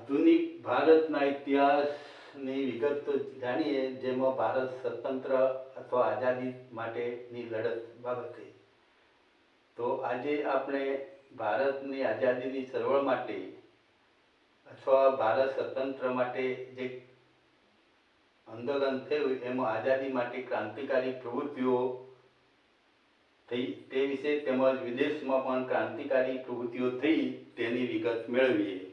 આધુનિક ભારતના ઇતિહાસની વિગત જાણીએ, જેમાં ભારત સ્વતંત્ર અથવા આઝાદી માટેની લડત બાબતે. તો આજે આપણે ભારતની આઝાદીની ચળવળ માટે અથવા ભારત સ્વતંત્ર માટે જે આંદોલન થયું, એમાં આઝાદી માટે ક્રાંતિકારી પ્રવૃત્તિઓ થઈ, તે વિશે તેમજ વિદેશમાં પણ ક્રાંતિકારી પ્રવૃત્તિઓ થઈ, તેની વિગત મેળવીએ.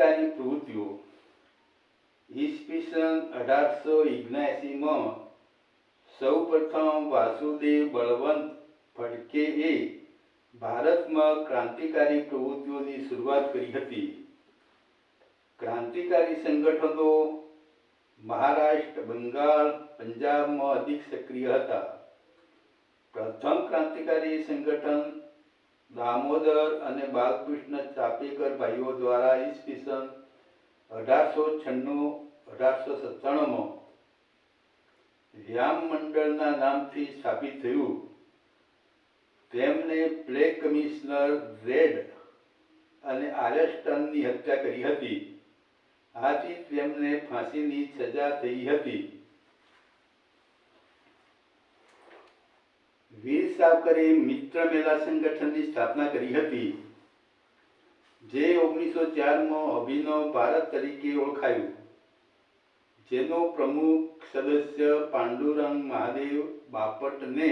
ક્રાંતિકારી પ્રવૃત્તિઓ ઈસવીસન અઢારસો ઓગણએંસીમાં સૌ પ્રથમ વાસુદેવ બળવંત ફડકેએ ભારતમાં ક્રાંતિકારી પ્રવૃત્તિઓની શરૂઆત કરી હતી. ક્રાંતિકારી સંગઠનો મહારાષ્ટ્ર, બંગાળ, પંજાબમાં અધિક સક્રિય હતા. પ્રથમ ક્રાંતિકારી સંગઠન દામોદર અને બાલકૃષ્ણ ચાપેકર ભાઈઓ દ્વારા ઈસવીસન અઢારસો છન્નું, અઢારસો સત્તાણુંમાં વ્યામ મંડળના નામથી સ્થાપિત થયું. તેમણે પ્લે કમિશનર રેડ અને આરસ્ટનની હત્યા કરી હતી. આથી તેમને ફાંસીની સજા થઈ હતી. વીર સાવકરે મિત્ર મેલા સંગઠનની સ્થાપના કરી હતી, જે ઓગણીસો ચારમાં અભિનવ ભારત તરીકે ઓળખાયું. જેનો પ્રમુખ સદસ્ય પાંડુરંગ મહાદેવ બાપટને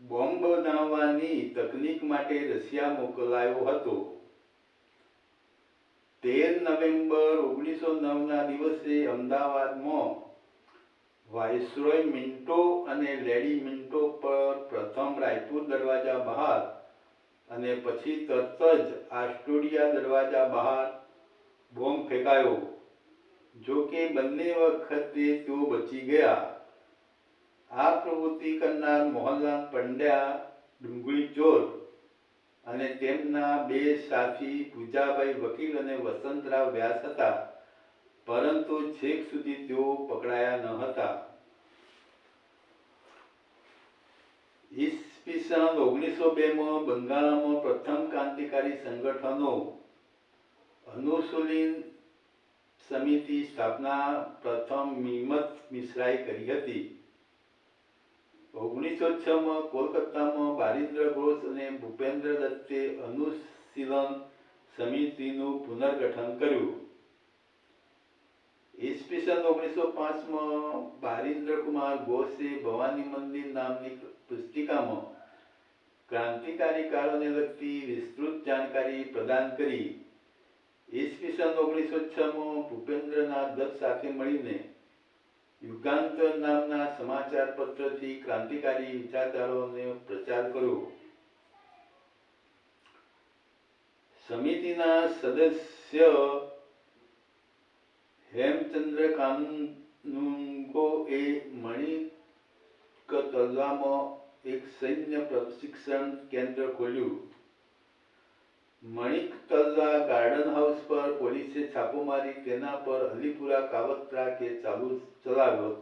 બોમ્બ બનાવવાની તકનીક માટે રશિયા મોકલાયો હતો. તેર નવેમ્બર ઓગણીસો નવના દિવસે અમદાવાદમાં વાઇસરોય મિન્ટો અને લેડી મિન્ટો પર પ્રથમ રાયપુર દરવાજા બહાર અને પછી તરત જ આસ્ટોડિયા દરવાજા બહાર બોમ્બ ફેંકાયો. જો કે બંને વખતે તેઓ બચી ગયા. આ પ્રવૃત્તિ કરનાર મોહનલાલ પંડ્યા, ડુંગળી ચોર અને તેમના બે સાથી પૂજાભાઈ વકીલ અને વસંતરાવ વ્યાસ હતા. પરંતુ છેક સુધી તેઓ પકડાયા ન હતા. ઈસવીસન ઓગણીસો બેમાં બંગાળમાં પ્રથમ ક્રાંતિકારી સંગઠનો અનુસૂચિત સમિતિ સ્થાપના પ્રથમ મિમત મિશ્રાએ કરી હતી. ઓગણીસો છમાં કોલકાતામાં બારિન્દ્ર ઘોષ અને ભૂપેન્દ્ર દત્તે અનુશીલન સમિતિનું પુનર્ગઠન કર્યું. ઈસવીસન ઓગણીસો પાંચમાં બારિન્દ્રકુમાર ઘોષે ભવાની મંદિર નામની પુસ્તિકામાં ક્રાંતિકારી કાળોને લગતી વિસ્તૃત જાણકારી પ્રદાન કરી. ઈસવીસન ઓગણીસો છમાં ભૂપેન્દ્રનાથ દત્ત સાથે મળીને યુગાંતર નામના સમાચાર પત્રથી ક્રાંતિકારી વિચારધારાઓનો પ્રચાર કર્યો. સમિતિના સદસ્ય હેમચંદ્ર કાનુંગો એ મણિક તલવામાં એક સૈન્ય પ્રશિક્ષણ કેન્દ્ર ખોલ્યું. મણિક તલવા ગાર્ડન હાઉસ પર પોલીસે છાપો મારી તેના પર અલીપુરા કાવતરા કે ચાલુ ચલાવ્યો.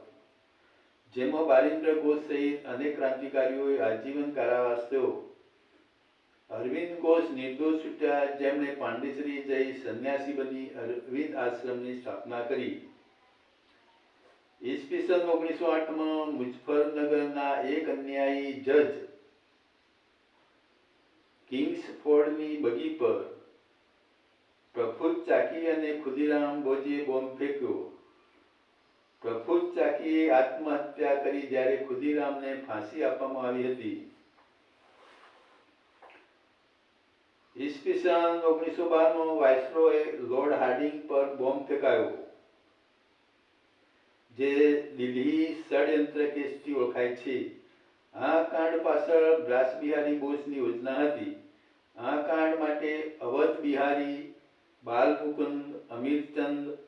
જેમાં બારિન્દ્ર ઘોષ સહિત અનેક ક્રાંતિકારીઓએ આજીવન કારાવાસ થયો અરવિંદ ઘોષ નિર્દોષ છૂટ્યા જેમણે પાંડિચેરી જઈ સંન્યાસી બની અરવિંદ આશ્રમની સ્થાપના કરી. ઈસવીસન ઓગણીસો આઠમાં મુઝફરનગરના એક અન્યાયી જજ કિંગ્સફોર્ડની બગી પર પ્રફુલ્લ ચાકી અને ખુદીરામ બોજીએ બોમ્બ ફેંક્યો. પ્રફુલ્લ ચાકીએ આત્મહત્યા કરી જ્યારે ખુદીરામને ફાંસી આપવામાં આવી હતી. ઈસવીસન ઓગણીસો બારમાં વાઇસરોએ લોર્ડ હાર્ડિંગ પર બોમ્બ ફેંકાયો. જે દિલ્હી ષડયંત્ર કેસથી ઓળખાય છે. આ કાંડ પાછળ બ્રાસ બિહારી બોઝની યોજના હતી. આ કાંડ માટે અવધ બિહારી, બાલમુકુંદ, અમીરચંદ,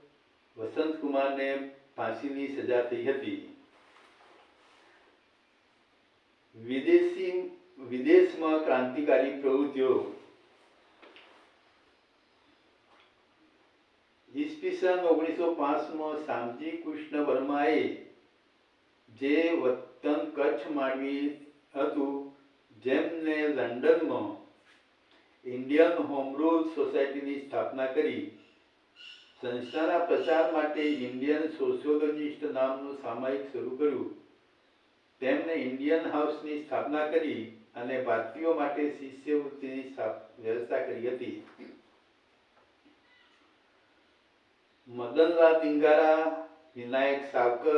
વસંતકુમારને ફાંસીની સજા થઈ હતી. વિદેશી વિદેશમાં ક્રાંતિકારી પ્રવૃત્તિઓ ઈસવીસન ઓગણીસો પાંચમાં શામજી કૃષ્ણ વર્માએ જે વતન કચ્છ માંડવી હતું, જેમને લંડનમાં ઇન્ડિયન હોમ સોસાયટીની સ્થાપના કરી. સંસ્થાના પ્રચાર માટે ઇન્ડિયન સોશિયોલોજિસ્ટ નામનું સામાયિક શરૂ કર્યું. તેમણે ઇન્ડિયન હાઉસની સ્થાપના કરી અને ભારતીયો માટે શિષ્યવૃત્તિની વ્યવસ્થા કરી હતી. મદનલાલ દિંગારા વિનાયક સાવકર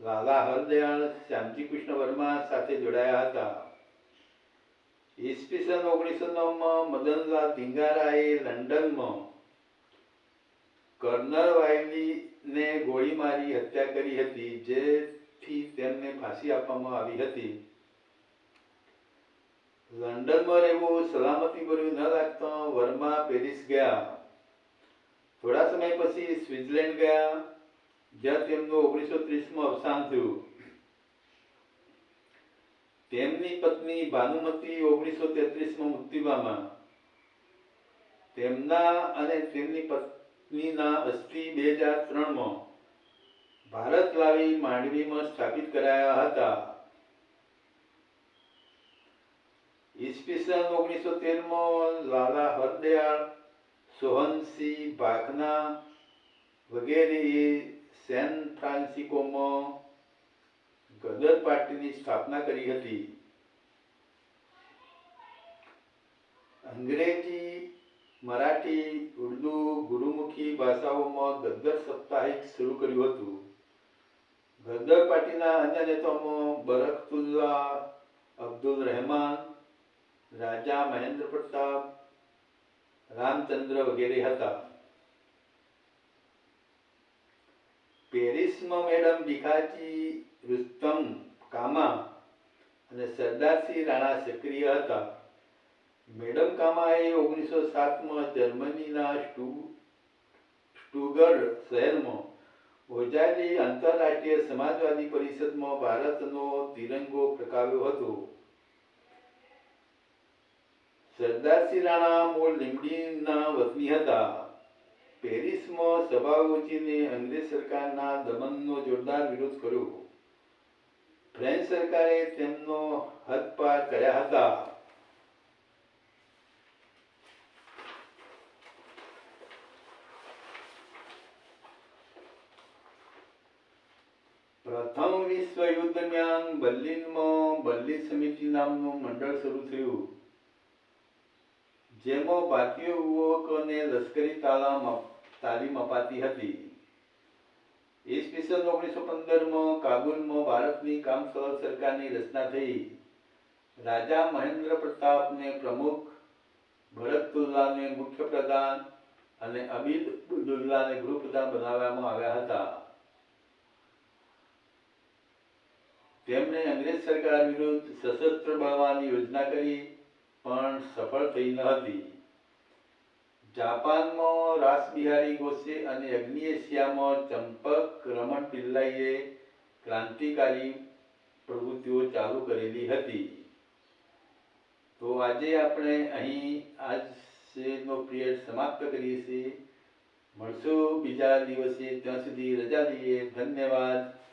લાલા હરદયાળ શ્યામજી કૃષ્ણ વર્મા સાથે જોડાયા હતા ઈસવીસન ઓગણીસો નવમાં મદનલાલ ધીંગારાએ લંડનમાં કર્નલ વાયલીને ગોળી મારી હત્યા કરી હતી જેથી તેમને ફાંસી આપવામાં આવી હતી લંડનમાં રહેવું સલામતી ભર્યું ન લાગતા વર્મા પેરિસ ગયા થોડા સમય પછી સ્વિટ્ઝરલેન્ડ ગયા, જ્યાં તેમનું ઓગણીસો ત્રીસમાં અવસાન થયું. તેમની પત્ની ભાનુમતી ઓગણીસો તેત્રીસમાં મૃત્યુ તેમના અને તેમની પત્નીના અસ્થિ બે હજાર ત્રણમાં ભારત લાવી માંડવીમાં સ્થાપિત કરાયા હતા. ઈસવીસન ઓગણીસો તેરમાં લાલા હરદયાળ સોહનસિંહ ભાખના વગેરેએ સેન ફ્રાન્સિકોમાં ગદર પાર્ટીની સ્થાપના કરી હતી. અંગ્રેજી, મરાઠી, ઉર્દુ, ગુરુમુખી ભાષાઓમાં ગદ્દર સાપ્તાહિક શરૂ કર્યું હતું. ગદ્દર પાર્ટીના અન્ય નેતાઓમાં બરકતુલ્લા, અબ્દુલ રહેમાન, રાજા મહેન્દ્ર પ્રતાપ રામચંદ્ર વગેરે હતા. પેરિસમાં મેડમ ભીખાજી, રુસ્તમ, કામા અને સરદારસિંહ રાણા સક્રિય હતા. મેડમ કામાએ ઓગણીસો સાતમાં જર્મનીના સ્ટુ, સ્ટુગર્ડ શહેરમાં યોજાયેલી આંતરરાષ્ટ્રીય સમાજવાદી પરિષદમાં ભારતનો તિરંગો ફરકાવ્યો હતો. સરદારસિંહ રાણા મૂળ લીંબડીના વતની હતા. પેરિસમાં સભા યોજીને અંગ્રેજ સરકારના દમનનો જોરદાર વિરોધ કર્યો. ફ્રેન્ચ સરકારે તેમનો હદપાર કર્યા હતા. પ્રથમ વિશ્વ યુદ્ધ દરમિયાન બર્લિનમાં બર્લિન સમિતિ નામનું મંડળ શરૂ થયું. જેમાં ભારતીય યુવકોને લશ્કરી તાલીમ તાલીમ અપાતી હતી. ઈસવીસન ઓગણીસો પંદરમાં કાબુલમાં ભારતની કામચલાઉ સરકારની રચના થઈ. રાજા મહેન્દ્ર પ્રતાપને પ્રમુખ, ભરતતુલ્લાને મુખ્ય પ્રધાન અને અબીદ ઉદ્દુલ્લાને ગૃહપ્રધાન બનાવવામાં આવ્યા હતા. તેમણે અંગ્રેજ સરકાર વિરુદ્ધ સશસ્ત્ર બળવાની યોજના કરી. પણ સફળ થઈ ન હતી. જાપાનમાં રાસબિહારી ગોસે અને અગ્નિ એશિયામાં ચંપક રમણ પિલ્લાઈએ ક્રાંતિકારી પ્રવૃત્તિઓ ચાલુ કરેલી હતી. તો આજે આપણે અહીં આજનો પિરિયડ સમાપ્ત કરીએ છીએ. મળશું બીજા દિવસે. ત્યાં સુધી રજા લઈએ. ધન્યવાદ.